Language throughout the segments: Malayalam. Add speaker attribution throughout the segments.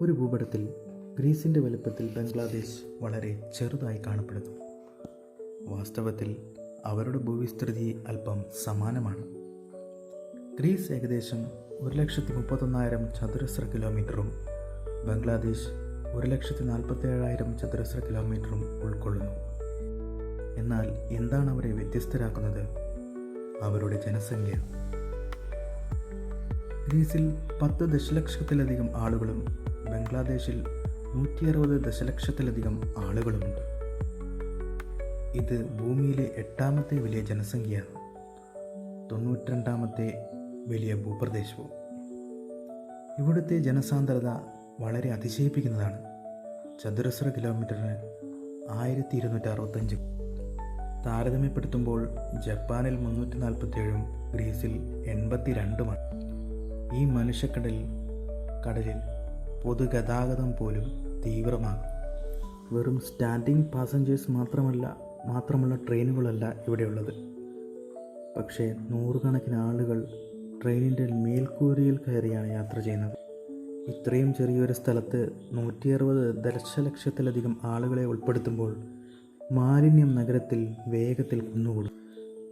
Speaker 1: ഒരു ഭൂപടത്തിൽ ഗ്രീസിന്റെ വലുപ്പത്തിൽ ബംഗ്ലാദേശ് വളരെ ചെറുതായി കാണപ്പെടുന്നു. വാസ്തവത്തിൽ അവരുടെ ഭൂവിസ്തൃതി അല്പം സമാനമാണ്. ഗ്രീസ് ഏകദേശം ഒരു ലക്ഷത്തി മുപ്പത്തൊന്നായിരം ചതുരശ്ര കിലോമീറ്ററും ബംഗ്ലാദേശ് ഒരു ലക്ഷത്തി നാൽപ്പത്തേഴായിരം ചതുരശ്ര കിലോമീറ്ററും ഉൾക്കൊള്ളുന്നു. എന്നാൽ എന്താണ് അവരെ വ്യത്യസ്തരാക്കുന്നത്? അവരുടെ ജനസംഖ്യ ഗ്രീസിൽ പത്ത് ദശലക്ഷത്തിലധികം ആളുകളും ബംഗ്ലാദേശിൽ നൂറ്റി അറുപത് ദശലക്ഷത്തിലധികം ആളുകളുമുണ്ട്. ഇത് ഭൂമിയിലെ എട്ടാമത്തെ വലിയ ജനസംഖ്യയാണ് തൊണ്ണൂറ്റിരണ്ടാമത്തെ വലിയ ഭൂപ്രദേശവും. ഇവിടുത്തെ ജനസാന്ദ്രത വളരെ അതിശയിപ്പിക്കുന്നതാണ്. ചതുരശ്ര കിലോമീറ്ററിന് ആയിരത്തി ഇരുന്നൂറ്റി അറുപത്തഞ്ച് താരതമ്യപ്പെടുത്തുമ്പോൾ ജപ്പാനിൽ മുന്നൂറ്റി നാൽപ്പത്തേഴും ഗ്രീസിൽ എൺപത്തി രണ്ടുമാണ് ഈ മനുഷ്യക്കടലിൽ കടലിൽ പൊതുഗതാഗതം പോലും തീവ്രമാകും. വെറും സ്റ്റാൻഡിങ് പാസഞ്ചേഴ്സ് മാത്രമല്ല മാത്രമുള്ള ട്രെയിനുകളല്ല ഇവിടെയുള്ളത്. പക്ഷേ നൂറുകണക്കിന് ആളുകൾ ട്രെയിനിന്റെ മേൽക്കൂരയിൽ കയറിയാണ് യാത്ര ചെയ്യുന്നത്. ഇത്രയും ചെറിയൊരു സ്ഥലത്ത് നൂറ്റി അറുപത് ദശലക്ഷത്തിലധികം ആളുകളെ ഉൾപ്പെടുത്തുമ്പോൾ മാലിന്യം നഗരത്തിൽ വേഗത്തിൽ കുന്നുകൂടും.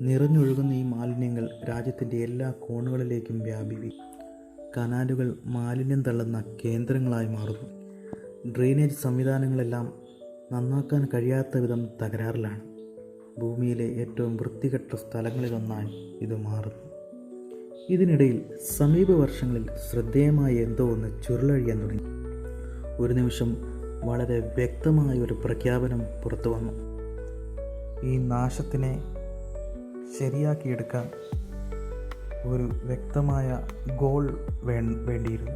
Speaker 1: നിറഞ്ഞൊഴുകുന്ന ഈ മാലിന്യങ്ങൾ രാജ്യത്തിന്റെ എല്ലാ കോണുകളിലേക്കും വ്യാപിവി കനാലുകൾ മാലിന്യം തള്ളുന്ന കേന്ദ്രങ്ങളായി മാറുന്നു. ഡ്രെയിനേജ് സംവിധാനങ്ങളെല്ലാം നന്നാക്കാൻ കഴിയാത്ത വിധം തകരാറിലാണ്. ഭൂമിയിലെ ഏറ്റവും വൃത്തികെട്ട സ്ഥലങ്ങളിലൊന്നായി ഇത് മാറുന്നു. ഇതിനിടയിൽ സമീപ വർഷങ്ങളിൽ ശ്രദ്ധേയമായ എന്തോ ഒന്ന് ചുരുളഴിയാൻ തുടങ്ങി. ഒരു നിമിഷം വളരെ വ്യക്തമായ ഒരു പ്രഖ്യാപനം പുറത്തു വന്നു ഈ നാശത്തിനെ ശരിയാക്കിയെടുക്കാൻ ഒരു വ്യക്തമായ ഗോൾ വേ വേണ്ടിയിരുന്നു.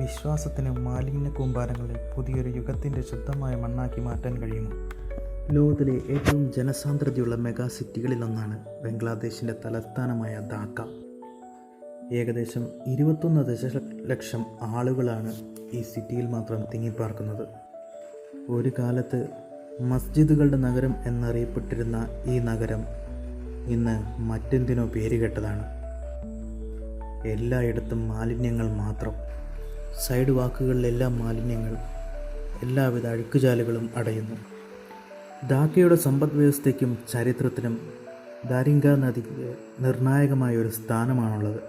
Speaker 1: വിശ്വാസത്തിന് മാലിന്യ കൂമ്പാരങ്ങളെ പുതിയൊരു യുഗത്തിന്റെ ശുദ്ധമായ മണ്ണാക്കി മാറ്റാൻ കഴിയുമോ? ലോകത്തിലെ ഏറ്റവും ജനസാന്ദ്രതയുള്ള മെഗാ സിറ്റികളിലൊന്നാണ് ബംഗ്ലാദേശിന്റെ തലസ്ഥാനമായ ധാക്ക. ഏകദേശം ഇരുപത്തൊന്ന് ദശലക്ഷം ആളുകളാണ് ഈ സിറ്റിയിൽ മാത്രം തിങ്ങിപ്പാർക്കുന്നത്. ഒരു കാലത്ത് മസ്ജിദുകളുടെ നഗരം എന്നറിയപ്പെട്ടിരുന്ന ഈ നഗരം ഇന്ന് മറ്റെന്തിനോ പേരുകെട്ടതാണ് എല്ലായിടത്തും മാലിന്യങ്ങൾ മാത്രം. സൈഡ് വാക്കുകളിലെല്ലാം മാലിന്യങ്ങൾ എല്ലാവിധ അഴുക്കുചാലുകളും അടയുന്നു. ധാക്കയുടെ സമ്പദ് വ്യവസ്ഥയ്ക്കും ചരിത്രത്തിനും ദാരിങ്ക നദിക്ക് നിർണായകമായ ഒരു സ്ഥാനമാണുള്ളത്.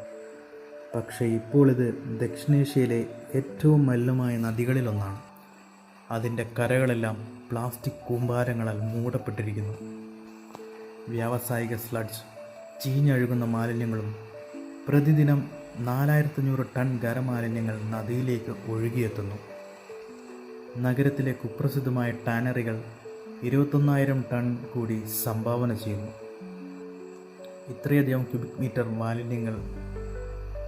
Speaker 1: പക്ഷേ ഇപ്പോൾ ഇത് ദക്ഷിണേഷ്യയിലെ ഏറ്റവും മലിനമായ നദികളിലൊന്നാണ്. അതിന്റെ കരകളെല്ലാം പ്ലാസ്റ്റിക് കൂമ്പാരങ്ങളാൽ മൂടപ്പെട്ടിരിക്കുന്നു. വ്യാവസായിക സ്ലഡ്ജ് ചീഞ്ഞഴുകുന്ന മാലിന്യങ്ങളും പ്രതിദിനം നാലായിരത്തഞ്ഞൂറ് ടൺ ഖരമാലിന്യങ്ങൾ നദിയിലേക്ക് ഒഴുകിയെത്തുന്നു. നഗരത്തിലെ കുപ്രസിദ്ധമായ ടാനറികൾ ഇരുപത്തൊന്നായിരം ടൺ കൂടി സംഭാവന ചെയ്യുന്നു. ഇത്രയധികം ക്യൂബിക് മീറ്റർ മാലിന്യങ്ങൾ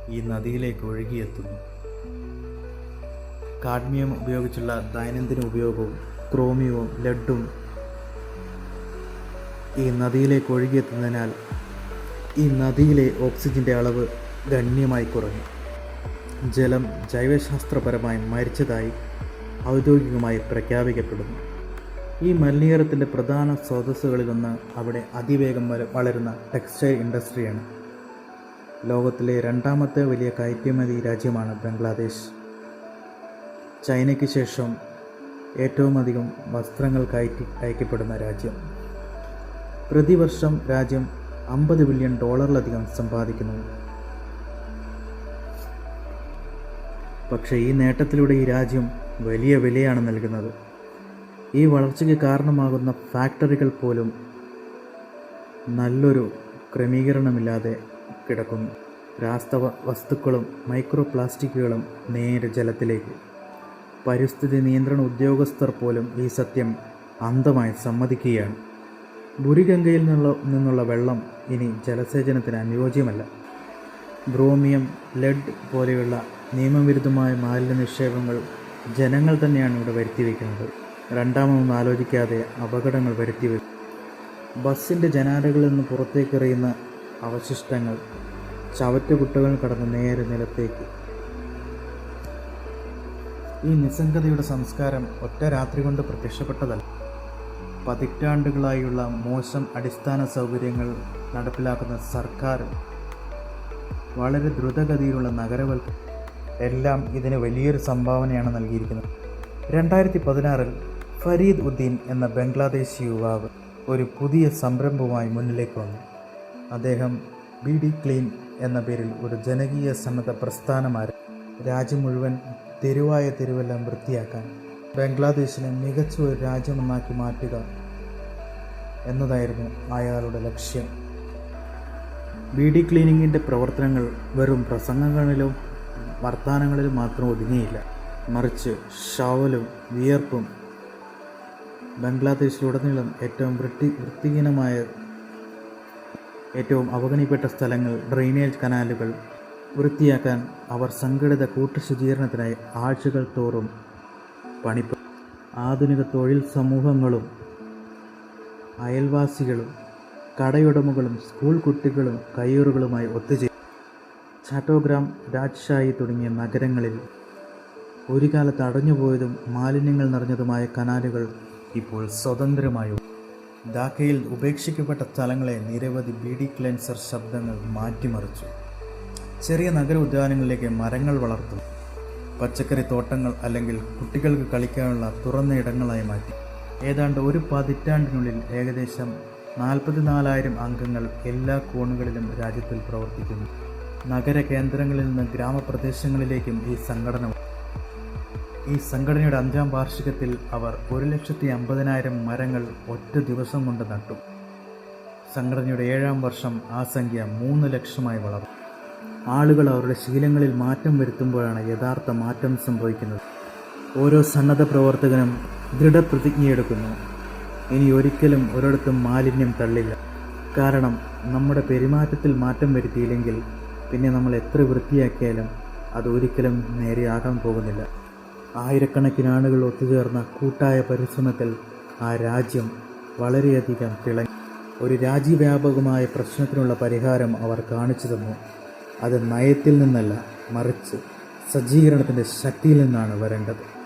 Speaker 1: ഈ നദിയിലേക്ക് ഒഴുകിയെത്തുന്നു. കാഡ്മിയം ഉപയോഗിച്ചുള്ള ദൈനംദിന ഉപയോഗവും ക്രോമിയവും ലഡും ഈ നദിയിലേക്ക് ഒഴുകിയെത്തുന്നതിനാൽ ഈ നദിയിലെ ഓക്സിജന്റെ അളവ് ഗണ്യമായി കുറഞ്ഞു. ജലം ജൈവശാസ്ത്രപരമായി മരിച്ചതായി ഔദ്യോഗികമായി പ്രഖ്യാപിക്കപ്പെടുന്നു. ഈ മലിനീകരണത്തിന്റെ പ്രധാന സ്രോതസ്സുകളിലൊന്ന് അവിടെ അതിവേഗം വളരുന്ന ടെക്സ്റ്റൈൽ ഇൻഡസ്ട്രിയാണ്. ലോകത്തിലെ രണ്ടാമത്തെ വലിയ കയറ്റുമതി രാജ്യമാണ് ബംഗ്ലാദേശ്. ചൈനയ്ക്ക് ശേഷം ഏറ്റവും അധികം വസ്ത്രങ്ങൾ കയറ്റി അയക്കപ്പെടുന്ന രാജ്യം. പ്രതിവർഷം രാജ്യം അമ്പത് ബില്യൺ ഡോളറിലധികം സമ്പാദിക്കുന്നു. പക്ഷേ ഈ നേട്ടത്തിലൂടെ ഈ രാജ്യം വലിയ വിലയാണ് നൽകുന്നത്. ഈ വളർച്ചയ്ക്ക് കാരണമാകുന്ന ഫാക്ടറികൾ പോലും നല്ലൊരു ക്രമീകരണമില്ലാതെ കിടക്കുന്നു. രാസ്തവ വസ്തുക്കളും മൈക്രോ പ്ലാസ്റ്റിക്കുകളും നേരെ ജലത്തിലേക്ക്. പരിസ്ഥിതി നിയന്ത്രണ ഉദ്യോഗസ്ഥർ പോലും ഈ സത്യം അന്ധമായി സമ്മതിക്കുകയാണ്. ബുരിഗംഗയിൽ നിന്നുള്ള നിന്നുള്ള വെള്ളം ഇനി ജലസേചനത്തിന് അനുയോജ്യമല്ല. ബ്രോമിയം ലെഡ് പോലെയുള്ള നിയമവിരുദ്ധമായ മാലിന്യ നിക്ഷേപങ്ങൾ ജനങ്ങൾ തന്നെയാണ് ഇവിടെ വരുത്തി വയ്ക്കുന്നത് രണ്ടാമതൊന്നും ആലോചിക്കാതെ അപകടങ്ങൾ വരുത്തി വയ്ക്കും ബസ്സിന്റെ ജനാലകളിൽ നിന്ന് പുറത്തേക്കെറിയുന്ന അവശിഷ്ടങ്ങൾ ചവറ്റുകുട്ടകൾ കടന്ന് നേരെ നിലത്തേക്ക്. ഈ നിസ്സംഗതയുടെ സംസ്കാരം ഒറ്റ രാത്രി കൊണ്ട് പ്രത്യക്ഷപ്പെട്ടതല്ല. പതിറ്റാണ്ടുകളായുള്ള മോശം അടിസ്ഥാന സൗകര്യങ്ങൾ നടപ്പിലാക്കുന്ന സർക്കാർ വളരെ ദ്രുതഗതിയിലുള്ള നഗരവൽക്കരണം എല്ലാം ഇതിന് വലിയൊരു സംഭാവനയാണ് നൽകിയിരിക്കുന്നത്. രണ്ടായിരത്തി പതിനാറിൽ ഫരീദ് ഉദ്ദീൻ എന്ന ബംഗ്ലാദേശി യുവാവ് ഒരു പുതിയ സംരംഭവുമായി മുന്നിലേക്ക് വന്നു. അദ്ദേഹം ബി ഡി ക്ലീൻ എന്ന പേരിൽ ഒരു ജനകീയ സന്നദ്ധ പ്രസ്ഥാനമായിരുന്നു രാജ്യം മുഴുവൻ തെരുവായ തെരുവെല്ലാം വൃത്തിയാക്കാൻ ബംഗ്ലാദേശിനെ മികച്ച ഒരു രാജ്യമെന്നാക്കി മാറ്റുക എന്നതായിരുന്നു അയാളുടെ ലക്ഷ്യം. ബി ഡി ക്ലീനിങ്ങിന്റെ പ്രവർത്തനങ്ങൾ വെറും പ്രസംഗങ്ങളിലും വർത്തമാനങ്ങളിലും മാത്രം ഒതുങ്ങിയില്ല. മറിച്ച് ഷവലും വിയർപ്പും ബംഗ്ലാദേശിലുടനീളം ഏറ്റവും വൃത്തി വൃത്തിഹീനമായ ഏറ്റവും അവഗണിക്കപ്പെട്ട സ്ഥലങ്ങൾ ഡ്രെയിനേജ് കനാലുകൾ വൃത്തിയാക്കാൻ അവർ സംഘടിത കൂട്ടുശുചീകരണത്തിനായി ആഴ്ചകൾ തോറും പണിപ്പ ആധുനിക തൊഴിൽ സമൂഹങ്ങളും അയൽവാസികളും കടയുടമകളും സ്കൂൾ കുട്ടികളും കയ്യൂറുകളുമായി ഒത്തുചേരും ചാട്ടോഗ്രാം രാജ്ഷായി തുടങ്ങിയ നഗരങ്ങളിൽ ഒരു കാലത്ത് അടഞ്ഞുപോയതും മാലിന്യങ്ങൾ നിറഞ്ഞതുമായ കനാലുകൾ ഇപ്പോൾ സ്വതന്ത്രമായി ധാക്കയിൽ ഉപേക്ഷിക്കപ്പെട്ട സ്ഥലങ്ങളെ നിരവധി ബീഡി ക്ലെൻസർ ശബ്ദങ്ങൾ മാറ്റിമറിച്ചു. ചെറിയ നഗര ഉദ്യാനങ്ങളിലേക്ക് മരങ്ങൾ വളർത്തും പച്ചക്കറി തോട്ടങ്ങൾ അല്ലെങ്കിൽ കുട്ടികൾക്ക് കളിക്കാനുള്ള തുറന്ന ഇടങ്ങളായി മാറ്റി. ഏതാണ്ട് ഒരു പതിറ്റാണ്ടിനുള്ളിൽ ഏകദേശം നാൽപ്പത്തിനാലായിരം അംഗങ്ങൾ എല്ലാ കോണുകളിലും രാജ്യത്തിൽ പ്രവർത്തിക്കുന്നു. നഗര കേന്ദ്രങ്ങളിൽ നിന്ന് ഗ്രാമപ്രദേശങ്ങളിലേക്കും ഈ സംഘടന ഈ സംഘടനയുടെ അഞ്ചാം വാർഷികത്തിൽ അവർ ഒരു ലക്ഷത്തി അമ്പതിനായിരം മരങ്ങൾ ഒറ്റ ദിവസം കൊണ്ട് നട്ടു. സംഘടനയുടെ ഏഴാം വർഷം ആ സംഖ്യ മൂന്ന് ലക്ഷമായി വളർന്നു. ആളുകൾ അവരുടെ ശീലങ്ങളിൽ മാറ്റം വരുത്തുമ്പോഴാണ് യഥാർത്ഥ മാറ്റം സംഭവിക്കുന്നത്. ഓരോ സന്നദ്ധ പ്രവർത്തകനും ദൃഢപ്രതിജ്ഞയെടുക്കുന്നു ഇനി ഒരിക്കലും ഒരിടത്തും മാലിന്യം തള്ളില്ല. കാരണം നമ്മുടെ പെരുമാറ്റത്തിൽ മാറ്റം വരുത്തിയില്ലെങ്കിൽ പിന്നെ നമ്മൾ എത്ര വൃത്തിയാക്കിയാലും അത് ഒരിക്കലും നേരെയാകാൻ പോകുന്നില്ല. ആയിരക്കണക്കിന് ആളുകൾ ഒത്തുചേർന്ന കൂട്ടായ പരിശ്രമത്തിൽ ആ രാജ്യം വളരെയധികം തിളങ്ങി. ഒരു രാജ്യവ്യാപകമായ പ്രശ്നത്തിനുള്ള പരിഹാരം അവർ കാണിച്ചു തന്നു. അത് നയത്തിൽ നിന്നല്ല മറിച്ച് സജ്ജീകരണത്തിന്റെ ശക്തിയിൽ നിന്നാണ് വരേണ്ടത്.